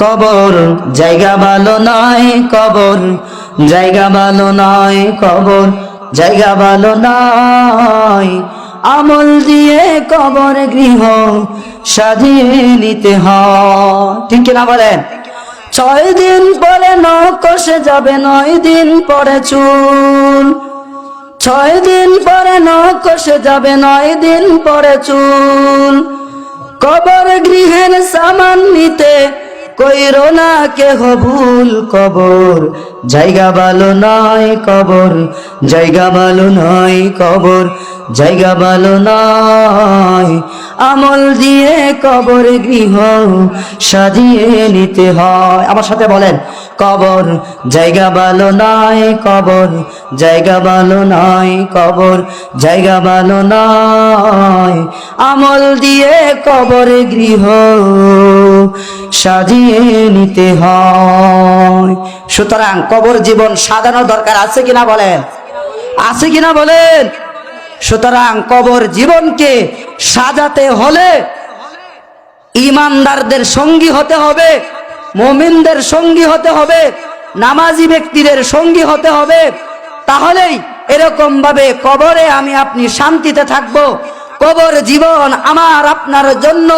কবর, জায়গা ভালো নয় কবর, জায়গা ভালো নয় কবর, জায়গা ভালো নয়। আমল দিয়ে কবর গৃহ সাজিয়ে নিতে হয়। ঠিক কিনা বলেন? ছয় দিন পরে নকশে যাবে, নয় দিন পরে চুল। ছয় দিন পরে নকশে যাবে, নয় দিন পরে চুল। কবর গৃহের সামান নিতে কইরো না কেহ ভুল কবর। জায়গা ভালো নয় কবর, জায়গা ভালো নয় কবর, জায়গা ভালো নয়। আমল দিয়ে কবর গৃহ সাজিয়ে নিতে হয়। আমার সাথে বলেন, কবর, জায়গা ভালো নয় কবর, জায়গা ভালো নয় কবর, জায়গা ভালো নয়। আমল দিয়ে কবর গৃহ সাজিয়ে নিতে হয়। সুতরাং কবর জীবন সাজানো দরকার আছে কিনা বলেন? আছে কিনা বলেন? সুতরাং কবর জীবনকে সাজাতে হলে ইমানদারদের সঙ্গী হতে হবে, মমিনদের সঙ্গী হতে হবে, নামাজি ব্যক্তিদের সঙ্গী হতে হবে। তাহলেই এরকম ভাবে কবরে আমি আপনি শান্তিতে থাকব। কবর জীবন আমার, আপনার জন্য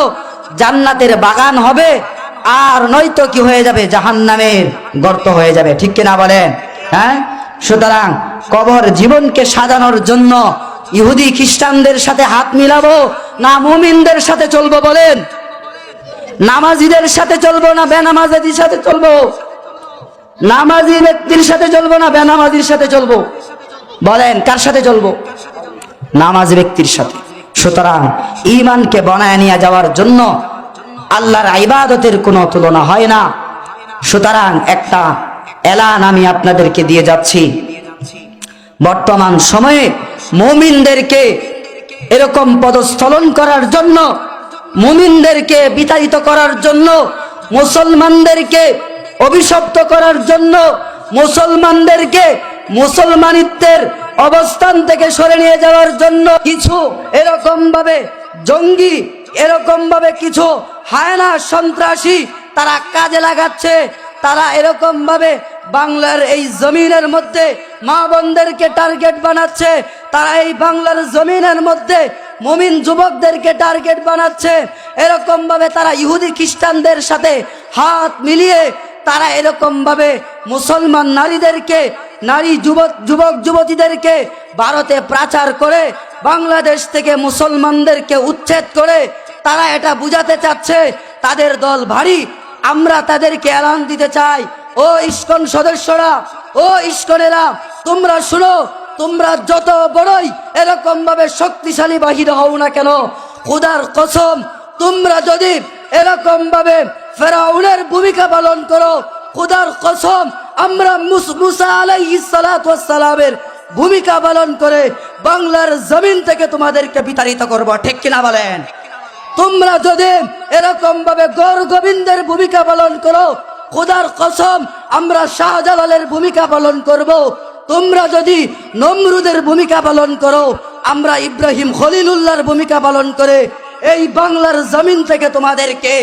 জান্নাতের বাগান হবে, আর নয়তো কি হয়ে যাবে? জাহান্নামের গর্ত হয়ে যাবে। ঠিক কিনা বলেন? হ্যাঁ? সুতরাং কবর জীবনকে সাজানোর জন্য ইহুদি খ্রিস্টানদের সাথে হাত মিলাবো, না মুমিনদের সাথে চলবো বলেন? নামাজিদের সাথে চলবো, না বেনামাজিদের সাথে চলবো? নামাজি ব্যক্তির সাথে চলবো, না বেনামাজির সাথে চলবো? বলেন, কার সাথে চলবো? নামাজ ব্যক্তির সাথে। সুতরাং ইমানকে বনায় নিয়ে যাওয়ার জন্য আল্লাহর ইবাদতের কোনো তুলনা হয় না। সুতরাং একটা এলান আমি আপনাদেরকে দিয়ে যাচ্ছি। বর্তমান সময়ে মুমিনদেরকে এরকম পদস্থলন করার জন্য, মুমিনদেরকে বিতাড়িত করার জন্য, মুসলমানদেরকে অভিশপ্ত করার জন্য, মুসলমানদেরকে মুসলমানিত্বের অবস্থান থেকে সরে নিয়ে যাওয়ার জন্য কিছু এরকম ভাবে জঙ্গি, এরকম ভাবে কিছু হায়না সন্ত্রাসী তারা কাজে লাগাচ্ছে। তারা এরকম ভাবে বাংলার এই জমিনের মধ্যে মা বোনদেরকে টার্গেট বানাচ্ছে। তারা এই বাংলার জমিনের মধ্যে মুমিন যুবকদেরকে টার্গেট বানাচ্ছে। এরকম ভাবে তারা ইহুদি খ্রিস্টানদের সাথে হাত মিলিয়ে তারা এরকম ভাবে মুসলমান নারীদেরকে নারী যুবক যুবক, যুবতীদেরকে ভারতে প্রচার করে, বাংলাদেশ থেকে মুসলমানদেরকে উচ্ছেদ করে, তারা এটা বুঝাতে চাচ্ছে, তাদের দল ভারী, আমরা তাদেরকে এলান দিতে চাই। ও ইস্কন সদস্যরা, ও ইস্কনেরা, তোমরা শুনো, তোমরা যত বড়ই এরকম ভাবে শক্তিশালী বাহির হও না কেন, খুদার কসম, তোমরা যদি এরকম ভাবে ফেরাউনের ভূমিকা পালন করো, খুদার কসম আমরা মুস- সালামের ভূমিকা পালন করে বাংলার জমিন থেকে তোমাদেরকে বিতাড়িত করব, ঠিক কিনা বলেন? তোমরা যদি এরকম ভাবে গৌর গোবিন্দের ভূমিকা পালন করো, খোদার কসম আমরা শাহজালালের ভূমিকা পালন করব। তোমরা যদি নমরুদের ভূমিকা পালন করো, আমরা ইব্রাহিম খলিলুল্লাহর ভূমিকা পালন করে এই বাংলার জমিন থেকে তোমাদেরকে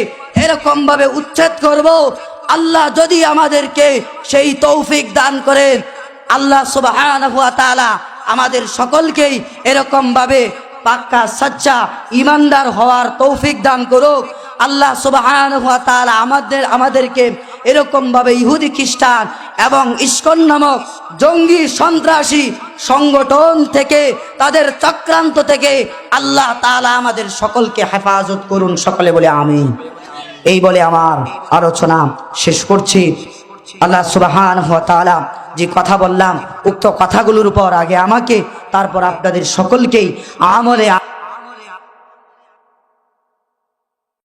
এরকম ভাবে উচ্ছেদ করব। আল্লাহ যদি আমাদেরকে সেই তৌফিক দান করেন, আল্লাহ তাআলা আমাদের সকলকেই এরকম ভাবে পাক্কা, সচ্চা, ইমানদার হওয়ার তৌফিক দান করুক। আল্লাহ সুবহানাহু ওয়া তাআলা আমাদের, আমাদেরকে এরকম ভাবে ইহুদি খ্রিস্টান এবং ইস্কন নামক জঙ্গি সন্ত্রাসী সংগঠন থেকে, তাদের চক্রান্ত থেকে আল্লাহ তালা আমাদের সকলকে হেফাজত করুন। সকলে বলে আমি এই বলে আমার আলোচনা শেষ করছি। আল্লাহ সুবাহান হতালা যে কথা বললাম, উক্ত কথাগুলোর উপর আগে আমাকে, তারপর আপনাদের সকলকেই আমলে